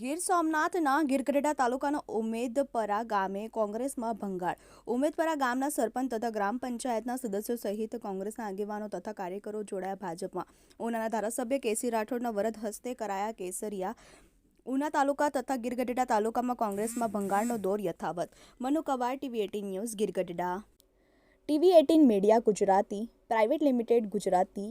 ગીર સોમનાથના ગીરગઢડા તાલુકાના ઉમેદપરા ગામે કોંગ્રેસમાં ભંગાળ ઉમેદપરા ગામના સરપંચ તથા ગ્રામ પંચાયતના સદસ્યો સહિત કોંગ્રેસના આગેવાનો તથા કાર્યકરો જોડાયા ભાજપમાં. ઉનાના ધારાસભ્ય કેસી રાઠોડના વરદ હસ્તે કરાયા કેસરિયા. ઉના તાલુકા તથા ગીરગઢડા તાલુકામાં કોંગ્રેસમાં ભંગારનો દોર યથાવત. Manu Kavar, TV eighteen news, Girgadhada. TV eighteen media, Gujarati. Private limited, Gujarati.